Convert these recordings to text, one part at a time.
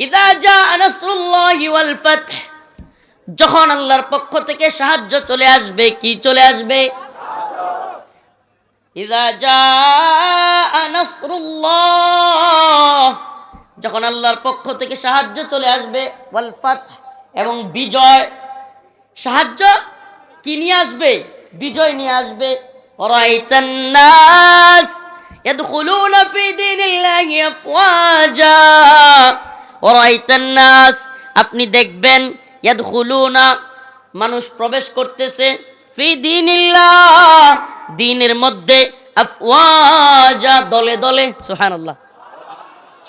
ইদা জা আনাসুল্লাহি ওয়াল ফাতহ, যখন আল্লাহর পক্ষ থেকে সাহায্য চলে আসবে, কি চলে আসবে? ইদা জা নাসরুল্লাহ, যখন আল্লাহর পক্ষ থেকে সাহায্য চলে আসবে, ওয়াল এবং বিজয়। সাহায্য কি নিয়ে আসবে? বিজয় নিয়ে আসবে। রাইতান এদ ইয়াদখুলুনা ফি দীনিল্লাহি আফওয়াজা। নাস আপনি দেখবেন না মানুষ প্রবেশ করতেছে, ফি দিনের মধ্যে আফওয়াজা, দলে দলে, সুবহানাল্লাহ।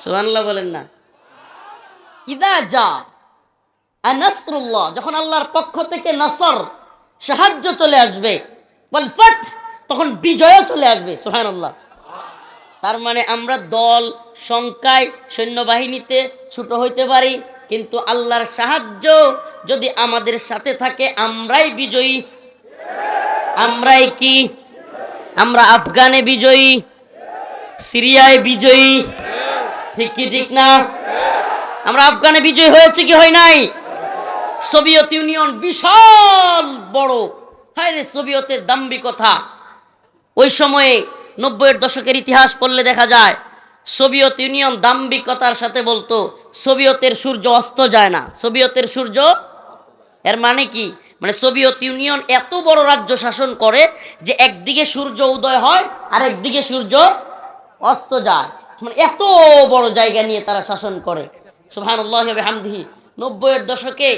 সুবহানাল্লাহ বলেন না। ইদা যা আনাসরুল্লাহ, যখন আল্লাহর পক্ষ থেকে নাসর, সাহায্য চলে আসবে তখন বিজয় চলে আসবে সোহান আল্লাহ তার মানে আমরা দল, সংখ্যায়, সৈন্যবাহিনীতে ছোট হইতে পারি, কিন্তু আল্লাহর সাহায্য যদি আমাদের সাথে থাকে, আমরাই বিজয়ী। আমরাই কি? আমরা আফগানে বিজয়ী, সিরিয়ায় বিজয়ী। ঠিক কি, ঠিক না? আমরা আফগানে বিজয়ী হয়েছে কি হয় নাই? সোভিয়েত ইউনিয়ন বিশাল বড়। হায় রে, সোভিয়েতের দাম্ভিকতা। ওই সময়ে নব্বইয়ের দশকের ইতিহাস পড়লে দেখা যায়, সোভিয়ত ইউনিয়ন দাম্ভিকতার সাথে বলতো, সোভিয়তের সূর্য অস্ত যায় না। সোভিয়তের সূর্য এর মানে কি? মানে সোভিয়ত ইউনিয়ন এত বড় রাজ্য শাসন করে যে একদিকে সূর্য উদয় হয় আর একদিকে সূর্য অস্ত যায়। মানে এত বড় জায়গা নিয়ে তারা শাসন করে। সুবহানাল্লাহ হামদিহি নব্বইয়ের দশকে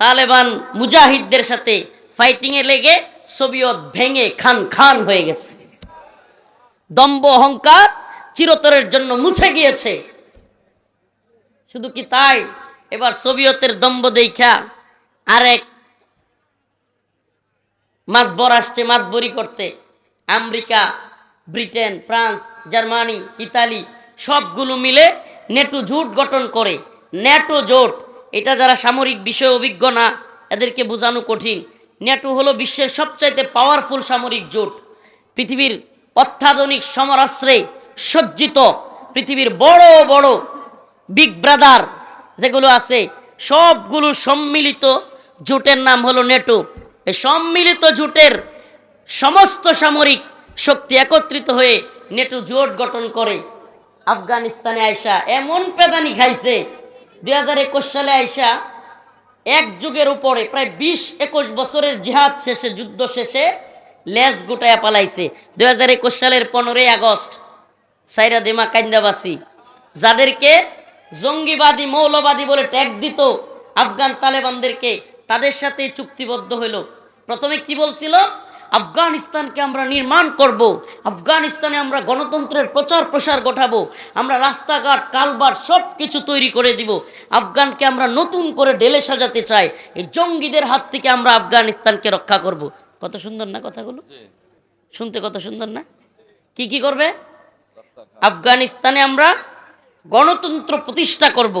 তালেবান মুজাহিদদের সাথে ফাইটিংয়ে লেগে সোভিয়ত ভেঙে খান খান হয়ে গেছে। দম্ব অহংকার চিরতরের জন্য মুছে গিয়েছে। শুধু কি তাই? এবার সোভিয়েতের দম্ব দেখা আরেক মাতবর আসছে মাতবরি করতে। America, Britain, France, Germany, Italy সবগুলো মিলে নেটো জোট গঠন করে। ন্যাটো জোট, এটা যারা সামরিক বিষয়ে অভিজ্ঞ না, এদেরকে বোঝানো কঠিন। ন্যাটো হলো বিশ্বের সবচাইতে পাওয়ারফুল সামরিক জোট। পৃথিবীর অত্যাধুনিক সমরাস্ত্রে সজ্জিত পৃথিবীর বড় বড় বিগ ব্রাদার যেগুলো আছে, সবগুলো সম্মিলিত জোটের নাম হলো নেটো। এই সম্মিলিত জোটের সমস্ত সামরিক শক্তি একত্রিত হয়ে নেটো জোট গঠন করে। আফগানিস্তানে আয়সা এমন পেদানি খাইছে, দুই হাজার একুশ সালে আয়সা এক যুগের উপরে প্রায় বিশ একুশ বছরের জিহাদ শেষে, যুদ্ধ শেষে লেজ গুটায়া পালাইছে। দুই হাজার একুশ সালের পনেরোই আগস্ট সাইরা দেমা কান্দাবাসী। যাদেরকে জঙ্গিবাদী, মৌলবাদী বলে ট্যাগ দিত আফগান তালেবানদেরকে, তাদের সাথে চুক্তিবদ্ধ হইল। প্রথমে কি বলছিল? আফগানিস্তানকে আমরা নির্মাণ করব, আফগানিস্তানে আমরা গণতন্ত্রের প্রচার প্রসার ঘটাবো, আমরা রাস্তাঘাট, কালবার সব কিছু তৈরি করে দিব। আফগানকে আমরা নতুন করে ঢেলে সাজাতে চাই, এই জঙ্গিদের হাত থেকে আমরা আফগানিস্তানকে রক্ষা করব। কত সুন্দর না কথাগুলো? শুনতে কত সুন্দর না? কি কি করবে? আফগানিস্তানে আমরা গণতন্ত্র প্রতিষ্ঠা করব।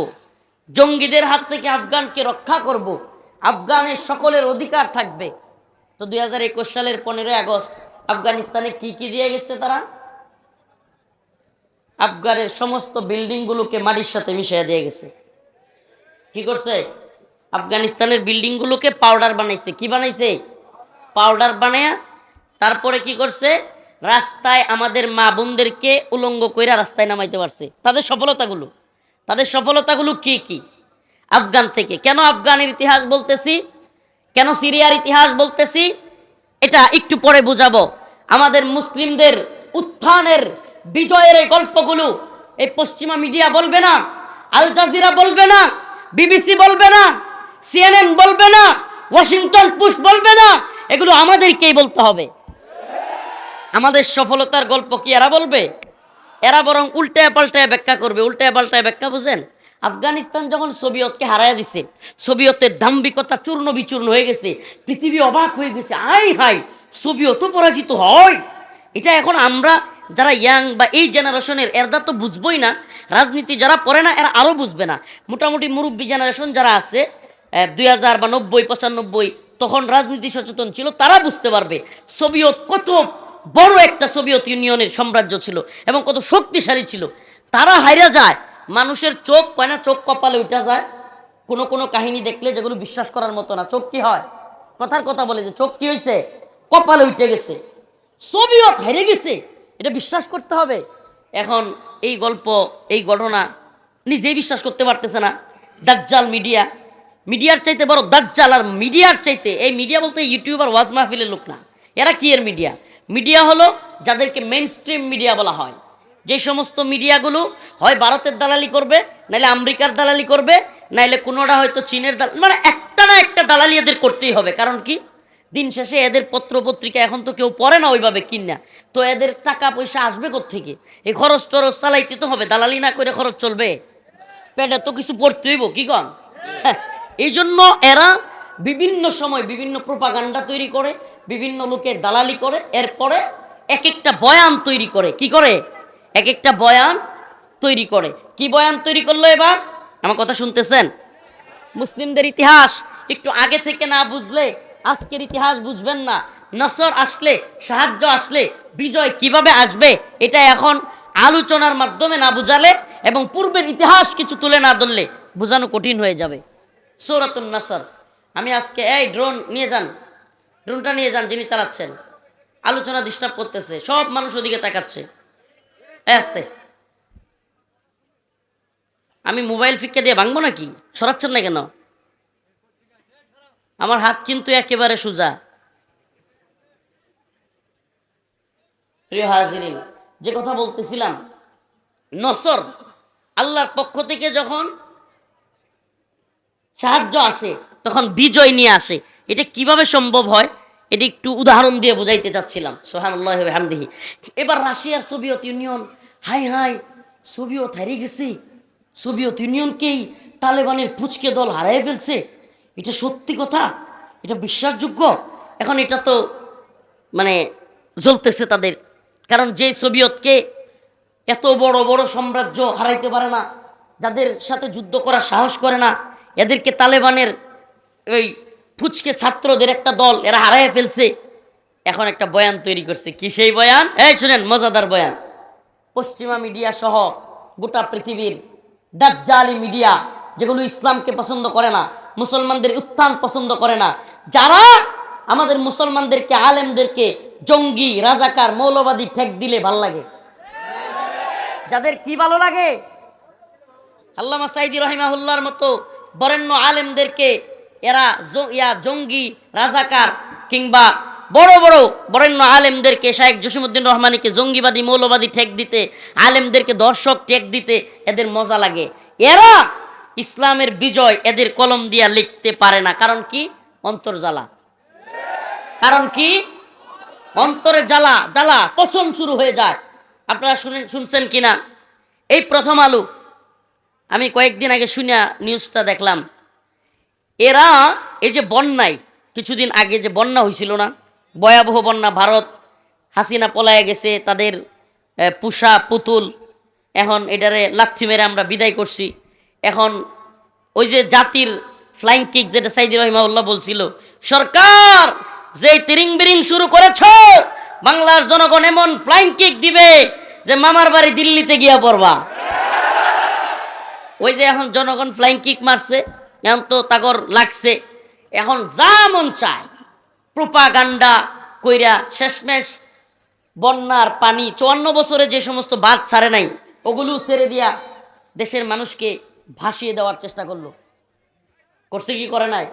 জঙ্গিদের হাত থেকে আফগানকে রক্ষা করব। আফগানের সকলের অধিকার থাকবে। তো দুই হাজার একুশ সালের পনেরোই আগস্ট আফগানিস্তানে কি কি দিয়ে গেছে তারা? আফগানের সমস্ত বিল্ডিংগুলোকে মাটির সাথে মিশিয়ে দিয়ে গেছে। কি করছে? আফগানিস্তানের বিল্ডিংগুলোকে পাউডার বানাইছে। কি বানাইছে? পাউডার বানায়া তারপরে কি করছে? রাস্তায় আমাদের মা বোনদেরকে উলঙ্গ কইরা রাস্তায় নামাইতে পারছে। তাদের সফলতাগুলো। তাদের সফলতাগুলো কি কি? আফগান থেকে। কেন আফগানের ইতিহাস বলতেছি? কেন সিরিয়ার ইতিহাস বলতেছি? এটা একটু পরে বুঝাবো। আমাদের মুসলিমদের উত্থানের বিজয়ের এই গল্পগুলো এই পশ্চিমা মিডিয়া বলবে না, আল জাজিরা বলবে না, বিবিসি বলবে না, সিএনএন বলবে না, ওয়াশিংটন পোস্ট বলবে না এগুলো আমাদেরকেই বলতে হবে। আমাদের সফলতার গল্প কি এরা বলবে? এরা বরং উল্টায় পাল্টায় ব্যাখ্যা করবে। উল্টায় পাল্টায় ব্যাখ্যা বুঝেন? আফগানিস্তান যখন সোভিয়তকে হারায় দিছে, সোভিয়তের দাম্ভিকতা চূর্ণ বিচূর্ণ হয়ে গেছে, পৃথিবী অবাক হয়ে গেছে। আই হাই সোভিয়তও পরাজিত হয়। এটা এখন আমরা যারা ইয়াং বা এই জেনারেশনের এরদা তো বুঝবই না। রাজনীতি যারা পড়ে না, এরা আরও বুঝবে না। মোটামুটি মুরব্বী জেনারেশন যারা আছে দুই হাজার বা নব্বই, পঁচানব্বই তখন রাজনীতি সচেতন ছিল, তারা বুঝতে পারবে সোভিয়ত কত বড় একটা সোভিয়ত ইউনিয়নের সাম্রাজ্য ছিল এবং কত শক্তিশালী ছিল। তারা হাইরা যায়, মানুষের চোখ কয় না চোখ কপালে উঠা যায়। কোনো কোনো কাহিনী দেখলে যেগুলো বিশ্বাস করার মতো না, চোখ কি হয়? কথার কথা বলে যে চোখ কি হয়েছে কপালে উঠে গেছে। সোভিয়ত হেরে গেছে, এটা বিশ্বাস করতে হবে। এখন এই গল্প, এই ঘটনা নিজেই বিশ্বাস করতে পারতেছে না। দাজ্জাল মিডিয়া মিডিয়ার চাইতে বড় দাজ্জাল আর মিডিয়ার চাইতে এই মিডিয়া বলতে ইউটিউবার ওয়াজ মাহফিলের লোক না। এরা কি এর মিডিয়া? মিডিয়া হলো যাদেরকে মেন স্ট্রিম মিডিয়া বলা হয়। যে সমস্ত মিডিয়াগুলো হয় ভারতের দালালি করবে নাহলে আমেরিকার দালালি করবে নাহলে কোনোটা হয়তো চীনের দালালি মানে একটা না একটা দালালি এদের করতেই হবে। কারণ কি? দিন শেষে এদের পত্র পত্রিকা এখন তো কেউ পড়ে না ওইভাবে কিনা। তো এদের টাকা পয়সা আসবে থেকে এই খরচ টরচ চালাইতে তো হবে দালালি না করে খরচ চলবে। পেটে তো কিছু পড়তে হইব কি কন? হ্যাঁ, এই জন্য এরা বিভিন্ন সময় বিভিন্ন প্রোপাগান্ডা তৈরি করে, বিভিন্ন লোকের দালালি করে, এরপরে এক একটা বয়ান তৈরি করে। কি করে? এক একটা বয়ান তৈরি করে। কি বয়ান তৈরি করল এবার? আমার কথা শুনতেছেন? মুসলিমদের ইতিহাস একটু আগে থেকে না বুঝলে আজকের ইতিহাস বুঝবেন না। নসর আসলে, সাহায্য আসলে, বিজয় কীভাবে আসবে এটা এখন আলোচনার মাধ্যমে না বুঝালে এবং পূর্বের ইতিহাস কিছু তুলে না ধরলে বোঝানো কঠিন হয়ে যাবে। সৌরাতুন নাসর। আমি আজকে, এই ড্রোন নিয়ে যান। ড্রোনটা নিয়ে যান, যিনি চালাচ্ছেন। আলোচনা ডিস্টার্ব করতেছে। সব মানুষ ওদিকে তাকাচ্ছে। আস্তে। আমি মোবাইল ফিক্কে দিয়ে ভাঙবো নাকি? সরাচ্ছেন না কেন? আমার হাত কিন্তু একেবারে সোজা। প্রিয় হাজিরিন, যে কথা বলতেছিলাম, নসর আল্লাহর পক্ষ থেকে যখন সাহায্য আসে, তখন বিজয় নিয়ে আসে। এটা কীভাবে সম্ভব হয়? এটি একটু উদাহরণ দিয়ে বোঝাইতে চাচ্ছিলাম। সোহান আল্লাহ হামদিহি এবার রাশিয়ার সোভিয়ত ইউনিয়ন হাই হাই সোভিয়ত হারিয়ে গেছে। সোভিয়ত ইউনিয়নকেই তালেবানের পুচকে দল হারাই ফেলছে। এটা সত্যি কথা? এটা বিশ্বাসযোগ্য? এখন এটা তো মানে জ্বলতেছে তাদের। কারণ যে সোভিয়তকে এত বড় বড় সাম্রাজ্য হারাইতে পারে না, যাদের সাথে যুদ্ধ করার সাহস করে না এদেরকে তালেবানের ওই ফুচকে ছাত্রদের একটা দল, এরা হারাই ফেলছে। এখন একটা বয়ান তৈরি করছে। কি সেই বয়ান? এই শুনেন, মজাদার বয়ান। পশ্চিমা মিডিয়া সহ গোটা পৃথিবীর দাজ্জালি মিডিয়া, যেগুলো ইসলামকে পছন্দ করে না, মুসলমানদের উত্থান পছন্দ করে না, যারা আমাদের মুসলমানদেরকে, আলেমদেরকে জঙ্গি, রাজাকার, মৌলবাদী ঠেক দিলে ভালো লাগে। যাদের কি ভালো লাগে? আল্লামা সাইদি রহিমাহুল্লার মতো বরেণ্য আলেমদেরকে, এরা ইয়া জঙ্গি, রাজাকার কিংবা বড় বড় বরেণ্য আলেমদেরকে শাহেক জসিমুদ্দিন রহমানিকে জঙ্গিবাদী, মৌলবাদী ঠেক দিতে, আলেমদেরকে দর্শক ঠেক দিতে এদের মজা লাগে। এরা ইসলামের বিজয় এদের কলম দিয়া লিখতে পারে না। কারণ কি? অন্তর্জালা কারণ কি? অন্তরের জ্বালা জ্বালা পছন্দ শুরু হয়ে যায়। আপনারা শুনে শুনছেন কিনা? এই প্রথম আলু আমি কয়েকদিন আগে শুনে নিউজটা দেখলাম। এরা এই যে বন্যায়, কিছুদিন আগে যে বন্যা হয়েছিল না, ভয়াবহ বন্যা ভারত, হাসিনা পলায় গেছে, তাদের পুষা, পুতুল, এখন এটারে লাথি মেরে আমরা বিদায় করছি। এখন ওই যে জাতির ফ্লাইং কিক যেটা সাইদি রহিমাউল্লাহ বলছিল, সরকার যে তিরিং বিরিং শুরু করেছ, বাংলার জনগণ এমন ফ্লাইং কিক দিবে যে মামার বাড়ি দিল্লিতে গিয়া পড়বা। ওই যে এখন জনগণ ফ্লাইং কিক মারছে, এখন তো তাগর লাগছে। এখন যা মন চায় প্রোপাগান্ডা কইরা শেষমেশ বন্যার পানি, চুয়ান্ন বছরে যে সমস্ত বাদ ছাড়ে নাই, ওগুলো ছেড়ে দিয়া দেশের মানুষকে ভাসিয়ে দেওয়ার চেষ্টা করল। করছে কি, করে নাই?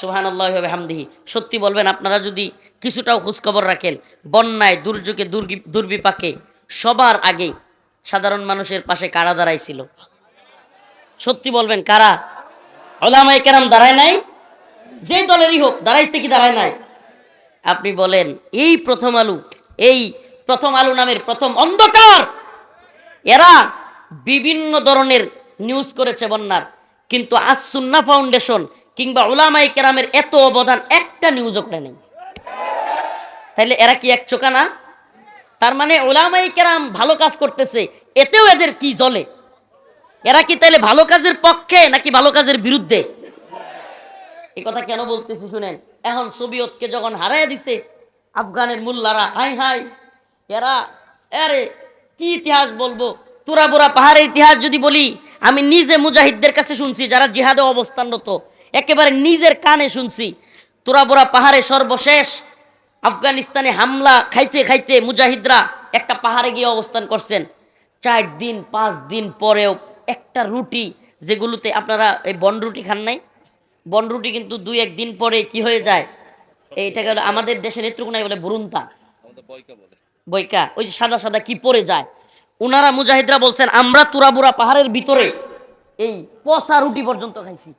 সুহান আল্লাহ হামদিহি সত্যি বলবেন, আপনারা যদি কিছুটাও খোঁজখবর রাখেন, বন্যায় দুর্যোগে দুর্বিপাকে সবার আগে সাধারণ মানুষের পাশে কারা দাঁড়াইছিল? সত্যি বলবেন, কারা? ওলামাই কেরাম দাঁড়ায় নাই? যে দলেরই হোক, দাঁড়াইছে কি দাঁড়ায় নাই? আপনি বলেন, এই প্রথম আলু, এই প্রথম আলু নামের প্রথম অন্ধকার, এরা বিভিন্ন ধরনের নিউজ করেছে বন্যার। কিন্তু আজ সুন্না ফাউন্ডেশন কিংবা ওলামাই কেরামের এত অবদান একটা নিউজও করে নেই। তাইলে এরা কি এক চোখা না? তার মানে ওলামাই কেরাম ভালো কাজ করতেছে, এতেও এদের কি জ্বলে এরা কি তাইলে ভালো কাজের পক্ষে নাকি ভালো কাজের বিরুদ্ধে? এই কথা কেন বলতেছি শুনেন? এখন সোভিয়তকে যখন হারাই দিছে, আফগানের মোল্লারা, হাই হাই, এরা, আরে, কি ইতিহাস বলব? তুরা বুড়া পাহাড়ের ইতিহাস যদি বলি, আমি নিজে মুজাহিদদের কাছে শুনছি, যারা জিহাদে অবস্থানরত, একেবারে নিজের কানে শুনছি। তুরা বুড়া পাহাড়ে সর্বশেষ আফগানিস্তানে হামলা খাইতে খাইতে মুজাহিদরা একটা পাহাড়ে গিয়ে অবস্থান করছেন। চার দিন, পাঁচ দিন পরেও একটা রুটি, যেগুলোতে আপনারা এই বন রুটি খান নাই। বন রুটি কিন্তু দুই একদিন পরে কি হয়ে যায়? এইটা গেল আমাদের দেশের নেত্রকোনায় বলে বুরুন্তা বইকা ওই যে সাদা সাদা কি পরে যায়? উনারা মুজাহিদরা বলছেন, আমরা তুরাবুরা পাহাড়ের ভিতরে এই পচা রুটি পর্যন্ত খাইছি।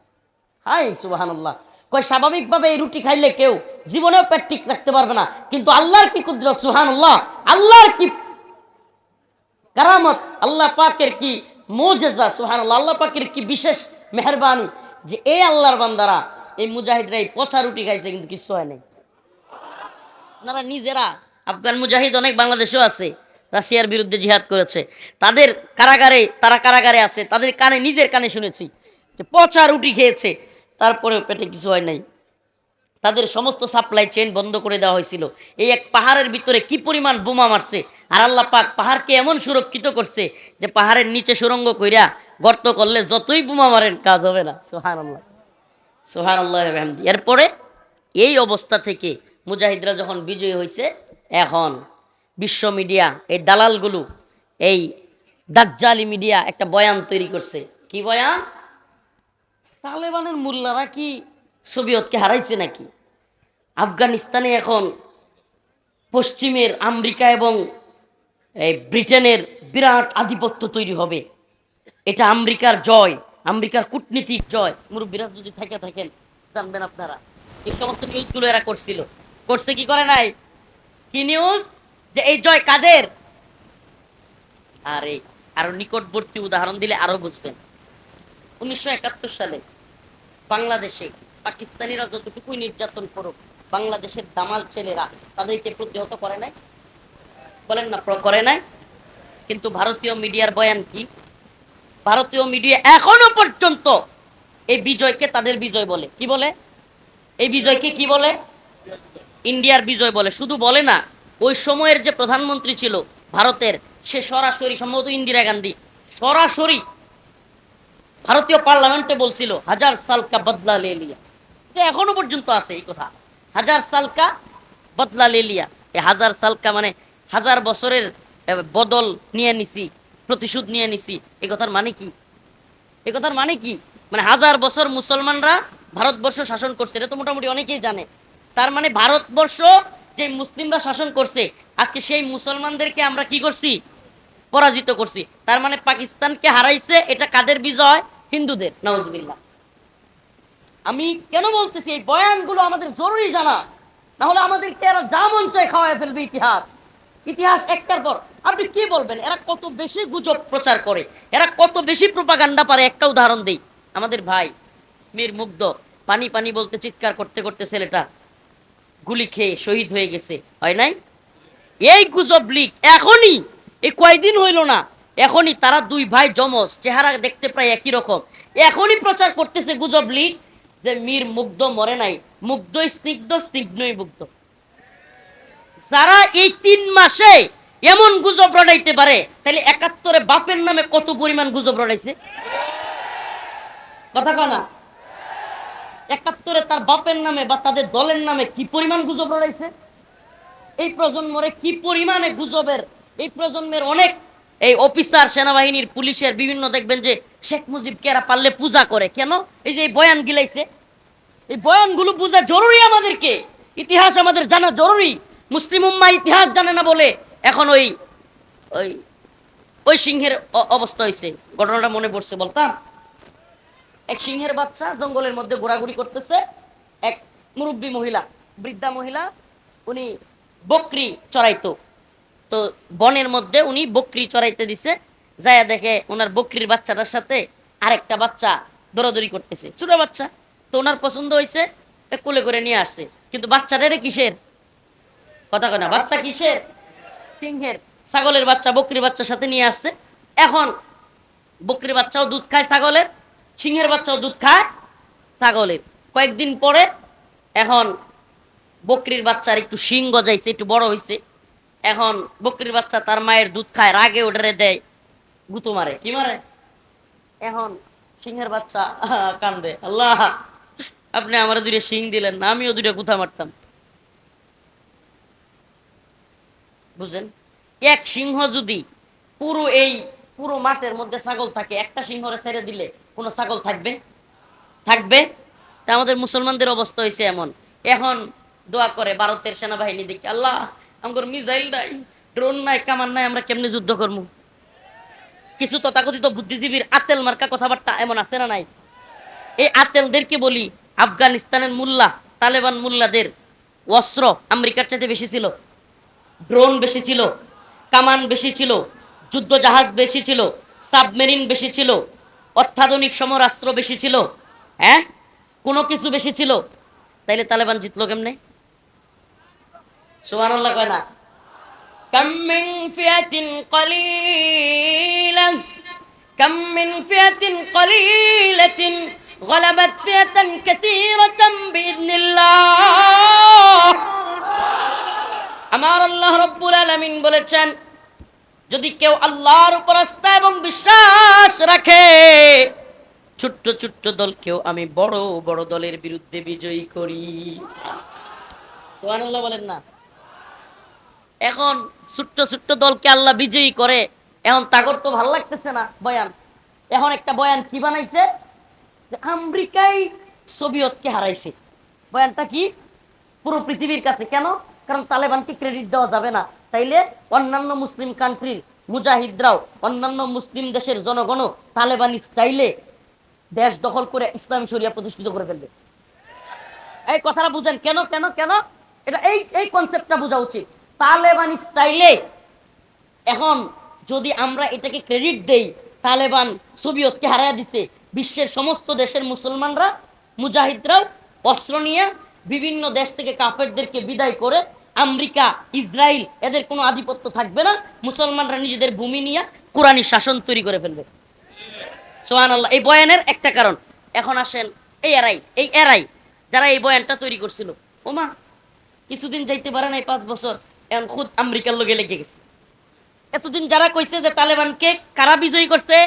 হাই সুবাহান্লাহ কয়, স্বাভাবিকভাবে এই রুটি খাইলে কেউ জীবনেও পেট ঠিক রাখতে পারবে না, কিন্তু আল্লাহর কি কুদরত সুহানুল্লাহ আল্লাহর কি কারামত? আল্লাহ পাকের কি মোজেজা সুহান আল্লাহ পাকের কি বিশেষ মেহরবানি? যে এই আল্লাহর বান্দারা, এই মুজাহিদরা এই পচা রুটি খাইছে, কিন্তু কিছু হয় নাই। আপনারা নিজেরা, আফগান মুজাহিদ অনেক বাংলাদেশেও আছে, রাশিয়ার বিরুদ্ধে জিহাদ করেছে। তাদের কারাগারে, তারা কারাগারে আছে, তাদের কানে, নিজের কানে শুনেছি, যে পচা রুটি খেয়েছে, তারপরেও পেটে কিছু হয় নাই। তাদের সমস্ত সাপ্লাই চেইন বন্ধ করে দেওয়া হয়েছিল। এই এক পাহাড়ের ভিতরে কি পরিমাণ বোমা মারছে আর আল্লাহ পাক পাহাড়কে এমন সুরক্ষিত করছে যে পাহাড়ের নিচে সুরঙ্গ কইরা গর্ত করলে যতই বোমা মারেন কাজ হবে না। সোহান আল্লাহ সোহান আল্লাহ এরপরে এই অবস্থা থেকে মুজাহিদরা যখন বিজয়ী হয়েছে এখন বিশ্ব মিডিয়া এই দালালগুলো, এই দাজ্জালি মিডিয়া একটা বয়ান তৈরি করছে। কি বয়ান? তালেবানের মোল্লারা কি সোভিয়তকে হারাইছে নাকি? আফগানিস্তানে এখন পশ্চিমের আমেরিকা এবং ব্রিটেনের বিরাট আধিপত্য তৈরি হবে। এটা আমেরিকার জয়, আমেরিকার কূটনীতিক জয়। মুরব্বীরা যদি থেকে, থাকেন, জানবেন আপনারা। এই সমস্ত নিউজগুলো এরা করছিল। করছে কি করে নাই? কি নিউজ যে এই জয় কাদের? আরে, আরও নিকটবর্তী উদাহরণ দিলে আরও বুঝবেন। উনিশশো একাত্তর সালে বাংলাদেশে পাকিস্তানিরা যতটুকুই নির্যাতন করুক, বাংলাদেশের দামাল ছেলেরা তাদেরকে প্রতিহত করে নাই? বলেন না করে নাই। কিন্তু ভারতীয় মিডিয়ার বয়ান কি? ভারতীয় মিডিয়া এখনও পর্যন্ত এই বিজয়কে তাদের বিজয় বলে। কি বলে? এই বিজয়কে কি বলে? ইন্ডিয়ার বিজয় বলে। শুধু বলে না, ওই সময়ের যে প্রধানমন্ত্রী ছিল ভারতের, সে সরাসরি, সম্ভবত ইন্দিরা গান্ধী, সরাসরি ভারতীয় পার্লামেন্টে বলছিল, হাজার সাল কা বদলা লে লিয়া। তো এখনও পর্যন্ত আছে এই কথা। হাজার সাল কা বদলা লে লিয়া। এই হাজার সাল কা মানে হাজার বছরের বদল নিয়ে নিছি, প্রতিশোধ নিয়ে নিছি এই কথার মানে কি? এই কথার মানে কি? মানে হাজার বছর মুসলমানরা ভারতবর্ষ শাসন করছে, এটা তো মোটামুটি অনেকেই জানে। তার মানে ভারতবর্ষ যে মুসলিমরা শাসন করছে, আজকে সেই মুসলমানদেরকে আমরা কি করছি? পরাজিত করছি। তার মানে পাকিস্তানকে হারাইছে, এটা কাদের বিজয়? হিন্দুদের নওয়াজবিল্লাহ আমি কেন বলতেছি, এই বয়ানগুলো আমাদের জরুরি জানা। না হলে আমাদেরকে এরা যা মন চায় খাওয়ায় ফেলবে ইতিহাস। ইতিহাস একটার পর। আপনি কি বলবেন? এরা কত বেশি গুজব প্রচার করে? এরা কত বেশি প্রোপাগান্ডা পারে? একটা উদাহরণ দেই। আমাদের ভাই, মীর মুগ্ধ, পানি পানি বলতে চিৎকার করতে করতে ছেলেটা গুলি খেয়ে শহীদ হয়ে গেছে। হয় নাই? এই গুজব লিক এখনই, এই কয়দিন হইল না, এখনই তারা দুই ভাই জমজ চেহারা দেখতে প্রায় একই রকম। এখনই প্রচার করতেছে গুজব লিক যে মীর মুগ্ধ মরে নাই। মুগ্ধ স্নিগ্ধ, স্নিগ্ধই মুগ্ধ। যারা এই তিন মাসে এমন গুজব রটাইতে পারে, তাহলে একাত্তরে বাপের নামে কত পরিমাণ গুজব রটাইছে? কথা কানা একাত্তরে তার বাপের নামে বা তাদের দলের নামে কি পরিমাণ গুজব রটাইছে? এই প্রজন্মরে কি পরিমাণে গুজবের, এই প্রজন্মের অনেক এই অফিসার, সেনাবাহিনীর, পুলিশের, বিভিন্ন দেখবেন যে শেখ মুজিবকে এরা পারলে পূজা করে। কেন? এই যে এই বয়ান গিলাইছে। এই বয়ানগুলো বোঝা জরুরি আমাদেরকে। ইতিহাস আমাদের জানা জরুরি। মুসলিম উম্মা ইতিহাস জানে না বলে এখন ওই ওই ওই সিংহের অবস্থা হয়েছে ঘটনাটা মনে পড়ছে, বলতাম। এক সিংহের বাচ্চা জঙ্গলের মধ্যে ঘোরাঘুরি করতেছে। এক মুরব্বী মহিলা, বৃদ্ধা মহিলা, উনি বকরি চড়াইতো। তো বনের মধ্যে উনি বকরি চড়াইতে দিছে যায়া দেখে ওনার বকরির বাচ্চাটার সাথে আরেকটা বাচ্চা দৌড়াদৌড়ি করতেছে। ছোট বাচ্চা। তো ওনার পছন্দ হয়েছে কোলে করে নিয়ে আসছে। কিন্তু বাচ্চাটা কিসের? কথা কথা বাচ্চা কিসের? সিংহের। ছাগলের বাচ্চা বকরির বাচ্চার সাথে নিয়ে আসছে। এখন বকরির বাচ্চাও দুধ খায় ছাগলের সিংহের বাচ্চাও দুধ খায় ছাগলের। কয়েকদিন পরে এখন বকরির বাচ্চার একটু শিং গজাইছে একটু বড় হয়েছে এখন বকরির বাচ্চা তার মায়ের দুধ খায় রাগে ওটারে দেয় গুতো মারে। কি মারে? এখন সিংহের বাচ্চা কান্দে। আল্লাহ আপনি আমার দুটো শিং দিলেন না আমিও দুটো গুথা মারতাম। বুঝেন? এক সিংহ যদি পুরো এই পুরো মাঠের মধ্যে ছাগল থাকে, একটা সিংহরে ছেড়ে দিলে কোনো ছাগল থাকবে? থাকবে? তা আমাদের মুসলমানদের অবস্থা হয়েছে এমন। এখন দোয়া করে ভারতের সেনাবাহিনী দেখি, আল্লাহ আমার মিসাইল নাই, ড্রোন নাই, কামান নাই, আমরা কেমনে যুদ্ধ করব? কিছু তথাকথিত বুদ্ধিজীবীর আতেল মার্কা কথাবার্তা এমন আছে না নাই? এই আতেলদেরকে বলি, আফগানিস্তানের মুল্লা, তালেবান মুল্লাদের অস্ত্র আমেরিকার চাইতে বেশি ছিল। ড্রোন বেশি ছিল কামান বেশি ছিল যুদ্ধ জাহাজ বেশি ছিল সাবমেরিন বেশি ছিল অত্যাধুনিক সমরাস্ত্র বেশি ছিল হ্যাঁ কোনো কিছু বেশি ছিল তাইলে তালেবান জিতলো কেমনে সুবহানাল্লাহ কয় না كم من فئة قليلة كم من فئة قليلة غلبت فئة كثيرة بإذن الله আমার আল্লাহ রব্বুল আলামিন বলেছেন, যদি কেউ আল্লাহর উপর আস্থা এবং বিশ্বাস রাখে, ছোট্ট ছোট্ট দলকেও আমি বড় বড় দলের বিরুদ্ধে বিজয়ী করি। সুবহানাল্লাহ বলেন না। এখন ছোট্ট ছোট্ট দলকে আল্লাহ বিজয়ী করে, এখন তাগর তো ভালো লাগতেছে না, বয়ান। এখন একটা বয়ান কি বানাইছে? যে আমেরিকাই সোভিয়তকে হারাইছে। বয়ানটা কি? পুরো পৃথিবীর কাছে। কেন? কারণ তালেবানকে ক্রেডিট দেওয়া যাবে না। তাইলে অন্যান্য মুসলিম কান্ট্রির মুজাহিদরাও, অন্যান্য মুসলিম দেশের জনগণও তালেবানি স্টাইলে দেশ দখল করে ইসলামী শরিয়া প্রতিষ্ঠিত করে ফেলবে। এই কথাটা বুঝেন, কেন কেন কেন? এটা এই এই কনসেপ্টটা বোঝা উচিত। তালেবান স্টাইলে এখন যদি আমরা এটাকে ক্রেডিট দেই, তালেবান সোভিয়তকে হারাইয়া দিছে, বিশ্বের সমস্ত দেশের মুসলমানরা, মুজাহিদরাও অস্ত্র নিয়ে বিভিন্ন দেশ থেকে কাফেরদেরকে বিদায় করে আমেরিকা ইসরায়েল এদের কোনো আধিপত্য থাকবে না। মুসলমানরা নিজেদের ভূমি নিয়ে কোরআনী শাসন তৈরি করে ফেলবে। সোহান আল্লাহ এই বয়ানের একটা কারণ। এখন আসেন এই এরাই এই এরাই যারা এই বয়ানটা তৈরি করছিল। ওমা, কিছুদিন যাইতে পারে নাই পাঁচ বছর। এখন খুদ আমেরিকার লোকে লেগে গেছে। এতদিন যারা কইছে যে তালেবানকে কারা বিজয়ী করছে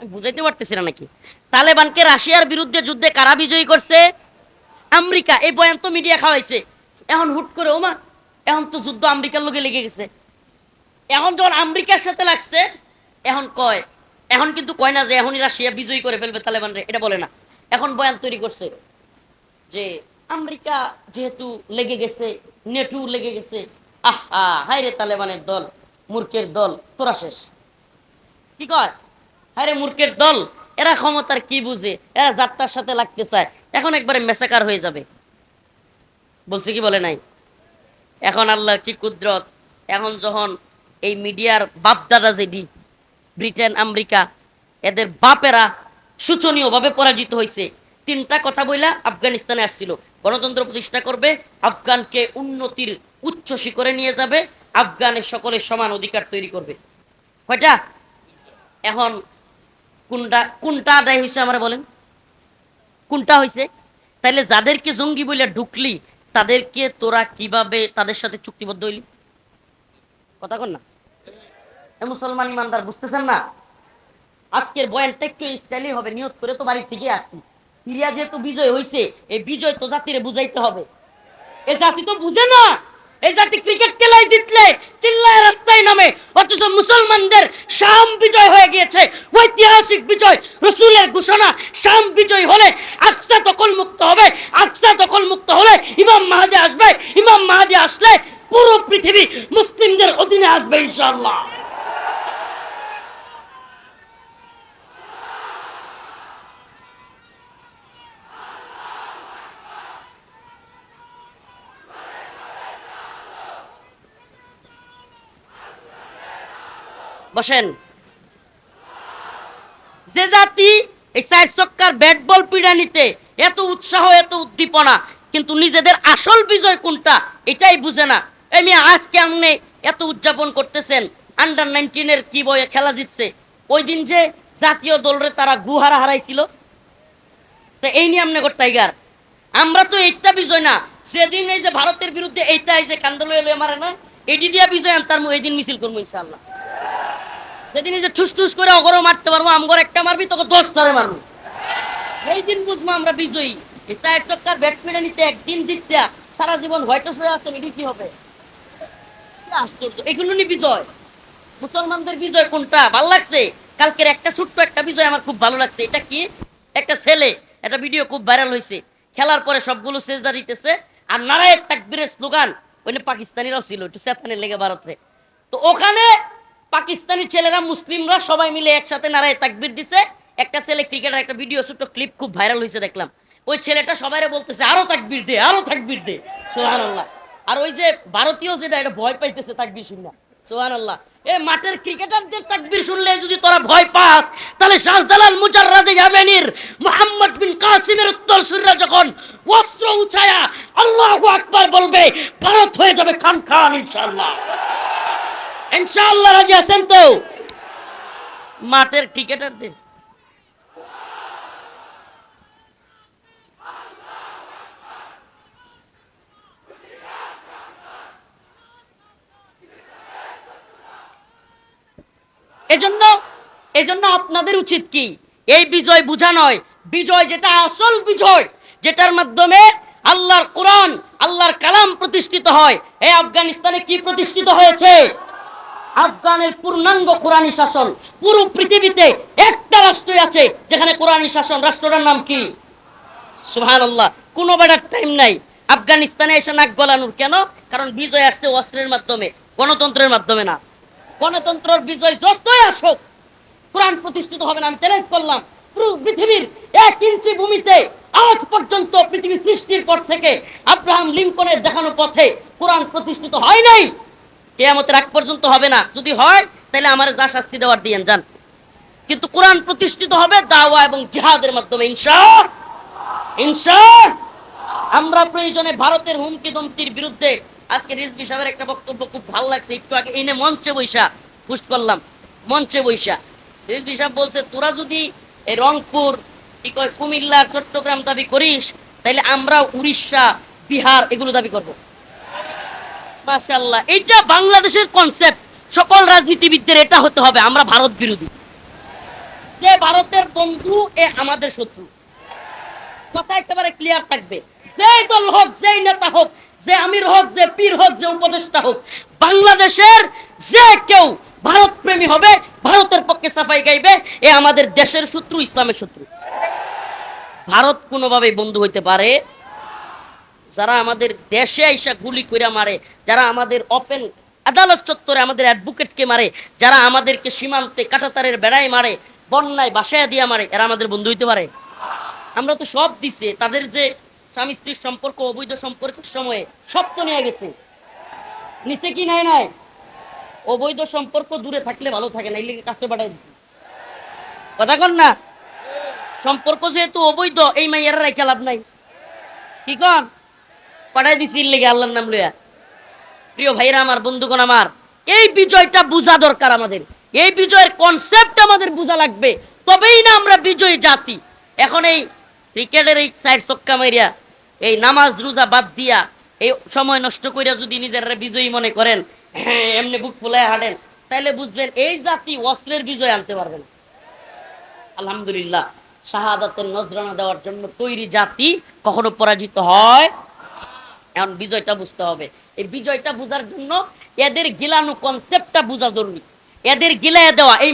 বুঝাইতে পারতেছি না নাকি। তালেবানকে রাশিয়ার বিরুদ্ধে যুদ্ধে কারা বিজয়ী করছে আমেরিকা, এই বয়ান তো মিডিয়া খাওয়াইছে। এখন হুট করে, ওমা, এখন তো যুদ্ধ আমেরিকার লোকে লেগে গেছে। এখন যখন আমেরিকার সাথে লাগছে, এখন কয়, এখন কিন্তু কয় না যে এখনই রাশিয়া বিজয়ী করে ফেলবে তালেবানরে, এটা বলে না। এখন বয়ান তৈরি করছে যে আমেরিকা যেহেতু লেগে গেছে, নেটু লেগে গেছে, আহা হায় রে তালেবানের দল, মূর্খের দল, তোরা শেষ। কি কয়? হায় রে মূর্খের দল, এরা ক্ষমতার কি বুঝে? এরা যাত্রার সাথে লাগতে চায়। এখন একবারে মেসাকার হয়ে যাবে। বলছে কি বলে নাই? এখন আল্লাহ কি কুদরত? এখন যখন এই মিডিয়ার বাপদাদা যেটি, ব্রিটেন, আমেরিকা, এদের বাপেরা শোচনীয়ভাবে পরাজিত হয়েছে তিনটা কথা বইলা আফগানিস্তানে আসছিল। গণতন্ত্র প্রতিষ্ঠা করবে, আফগানকে উন্নতির উচ্চ শিখরে নিয়ে যাবে, আফগানের সকলের সমান অধিকার তৈরি করবে। কয়টা? এখন কোনটা কোনটা আদায় হয়েছে আমরা বলেন? কোনটা হয়েছে তাহলে যাদেরকে জঙ্গি বলে ঢুকলি, তাদেরকে তোরা কীভাবে তাদের সাথে চুক্তিবদ্ধ হইলি? কথা কন না। মুসলমান ইমানদার, বুঝতেছেন না? আজকের বয়ানটা একটু স্টাইলই হবে, নিয়ত করে তো বাড়ির থেকে আসছি। সিরিয়া যেহেতু বিজয় হয়েছে এই বিজয় তো জাতিরে বুঝাইতে হবে। এ জাতি তো বুঝে না! এই জাতি ক্রিকেট খেলায় জিতলে চিল্লায় রাস্তায় নামে, অথচ মুসলমানদের শাম বিজয় হয়ে গিয়েছে। ঐতিহাসিক বিজয়, রসুলের ঘোষণা, শাম বিজয় হলে আকসা দখল মুক্ত হবে। আকসা দখল মুক্ত হলে ইমাম মাহাদি আসবে। ইমাম মাহাদি আসলে পুরো পৃথিবী মুসলিমদের অধীনে আসবে, ইনশাআল্লাহ। বসেন। যে জাতি এই চার চক্কার ব্যাট বল পিড়ানিতে এত উৎসাহ, এত উদ্দীপনা, কিন্তু নিজেদের আসল বিজয় কোনটা এটাই বুঝে না। এমনি আজ কেমনে এত উদযাপন করতেছেন? আন্ডার নাইনটিনের কি বয়ে খেলা জিতছে? ওই দিন যে জাতীয় দলরে তারা গুহারা হারাইছিল। তো এই নিয়ে আমনে টাইগার। আমরা তো এইটা বিজয় না। সেদিন এই যে ভারতের বিরুদ্ধে এইটা এই যে কান্দল মারে না, এটি দিয়া বিজয় আনতার এই দিন মিছিল করব ইনশাল্লাহ সেদিন যে ঠুস ঠুস করে অগরও মারতে পারব, আমগর একটা মারবি, তোকে দশ ধরে মারবো। এই দিন বুঝব আমরা বিজয়ী। নিতে একদিন জিততে সারা জীবন হোয়াইট হয়ে কি হবে? আশ্চর্য। এগুলো নি বিজয়। মুসলমানদের বিজয় কোনটা? ভালো লাগছে? কালকের একটা ছোট্ট একটা বিজয় আমার খুব ভালো লাগছে। এটা কি? একটা ছেলে, একটা ভিডিও খুব ভাইরাল হয়েছে খেলার পরে সবগুলো সেজদা দিতেছে। আর নারায়ণ তাকবীরের স্লোগান ওইখানে পাকিস্তানিরাও ছিল, একটু সেথানের লেগে ভারতে। তো ওখানে পাকিস্তানি ছেলেরা, মুসলিমরা সবাই মিলে একসাথে নারায় তাকবীর দিছে। একটা ছেলে ক্রিকেটার, একটা ভিডিও ছোট্ট ক্লিপ খুব ভাইরাল হয়েছে দেখলাম। ওই ছেলেটা সবাই বলতেছে, আরও তাকবীর দে, আরও তাকবীর দে। সোহান আল্লাহ আর ওই যে ভারতীয় যেটা, এটা ভয় পাইতেছে তাকবীর শুনে সোহান আল্লাহ এ মাঠের ক্রিকেটারদের তাকবীর শুনলে যদি তোরা ভয় পাস, তাহলে শাহজালাল মুজাররাদে ইয়ামেনির মোহাম্মদ বিন কাসিমের উত্তর সুররা যখন অস্ত্র উঠায়া আল্লাহু আকবার বলবে, ভারত হয়ে যাবে খান খান, ইনশাআল্লাহ। ইনশাআল্লাহ রাজি আছেন তো? মাঠের ক্রিকেটারদের। এজন্য এজন্য আপনাদের উচিত কি? এই বিজয় বুঝা নয়। বিজয় যেটা আসল বিজয়, যেটার মাধ্যমে আল্লাহর কোরআন, আল্লাহর কালাম প্রতিষ্ঠিত হয়। এই আফগানিস্তানে কি প্রতিষ্ঠিত হয়েছে? আফগানের পূর্ণাঙ্গ কোরআনী শাসন। পুরো পৃথিবীতে একটা রাষ্ট্রই আছে, যেখানে কোরআনী শাসন। রাষ্ট্রটার নাম কি? সুহান কোনো বেড়ার টাইম নাই। আফগানিস্তানে এসে নাক গলানোর। কেন? কারণ বিজয় আসছে অস্ত্রের মাধ্যমে, গণতন্ত্রের মাধ্যমে না। গণতন্ত্রের বিজয় যতই আসুক, কোরআন প্রতিষ্ঠিত হবে না। আমি চ্যালেঞ্জ করলাম। পুরো পৃথিবীর এক ইঞ্চি ভূমিতে আজ পর্যন্ত পৃথিবী সৃষ্টির পর থেকে আব্রাহাম লিঙ্কনের দেখানো পথে কোরআন প্রতিষ্ঠিত হয় নাই। কেয়ামতের আগ পর্যন্ত হবে না। যদি হয়, তাহলে আমার যা শাস্তি দেওয়ার দিয়েন, যান। কিন্তু কোরআন প্রতিষ্ঠিত হবে দাওয়া এবং জিহাদের মাধ্যমে ইনশা ইনশা আমরা প্রয়োজনে ভারতের হুমকি দমকির বিরুদ্ধে, আজকে রিজবি সাহেবের একটা বক্তব্য খুব ভালো লাগছে, একটু আগে এনে মঞ্চে বৈশা পুষ্ট করলাম, মঞ্চে বৈশা রিজবি সাহেব বলছে, তোরা যদি এই রংপুর, কি কয় কুমিল্লা, চট্টগ্রাম দাবি করিস, তাহলে আমরা উড়িষ্যা, বিহার, এগুলো দাবি করব। মাশাল্লাহ এটা বাংলাদেশের কনসেপ্ট সকল রাজনীতিবিদদের এটা হতে হবে, আমরা ভারত বিরোধী। যে ভারতের বন্ধু, এ আমাদের শত্রু। কথা একেবারে ক্লিয়ার থাকবে। যেই দল হোক যেই নেতা হোক, যে আমির হোক, যে পীর হোক, যে উপদেষ্টা হোক, বাংলাদেশের যে কেউ ভারত প্রেমী হবে, ভারতের পক্ষে সাফাই গাইবে, এ আমাদের দেশের শত্রু, ইসলামের শত্রু। ভারত কোনোভাবেই বন্ধু হইতে পারে যারা আমাদের দেশে আইসা গুলি কইরা মারে, যারা আমাদের ওপেন আদালত চত্বরে আমাদের অ্যাডভোকেটকে মারে, যারা আমাদেরকে সীমান্তে কাটাতারের বেড়ায় মারে, বন্যায় বাসায় দিয়া মারে, এরা আমাদের বন্ধু হইতে পারে। আমরা তো সব দিছে, তাদের যে স্বামী স্ত্রীর সম্পর্ক, অবৈধ সম্পর্কের সময়ে সব তো নিয়ে গেছে। নিচে কি নাই নাই? অবৈধ সম্পর্ক দূরে থাকলে ভালো থাকে না এই লেগে কাছে পাঠাই দিচ্ছে কথা কন না? সম্পর্ক যেহেতু অবৈধ, এই মাইয়ারা রেখে লাভ নাই। কি কন? পাঠাই দিছি লেগে আল্লাহর নাম লইয়া। প্রিয় ভাইরা আমার বন্ধুগণ আমার এই বিজয়টা বোঝা দরকার আমাদের। এই বিজয়ের কনসেপ্ট আমাদের বোঝা লাগবে। তবেই না আমরা বিজয়ী জাতি। এখন এই ক্রিকেটের এই সাইড চক্কা মাইরিয়া এই নামাজ রোজা বাদ দিয়া এই সময় নষ্ট কইরা যদি নিজেরা বিজয়ী মনে করেন হ্যাঁ, এমনি বুক ফুলায় হাঁটেন তাহলে বুঝবেন এই জাতি অস্ত্রের বিজয় আনতে পারবেন আলহামদুলিল্লাহ শাহাদাতের নজরানা দেওয়ার জন্য তৈরি জাতি কখনো পরাজিত হয় এখন বিজয়টা বুঝতে হবে। এই বিজয়টা বোঝার জন্য এদের গিলানো কনসেপ্টটা বোঝা জরুরি। এদের গিলায় দেওয়া, এই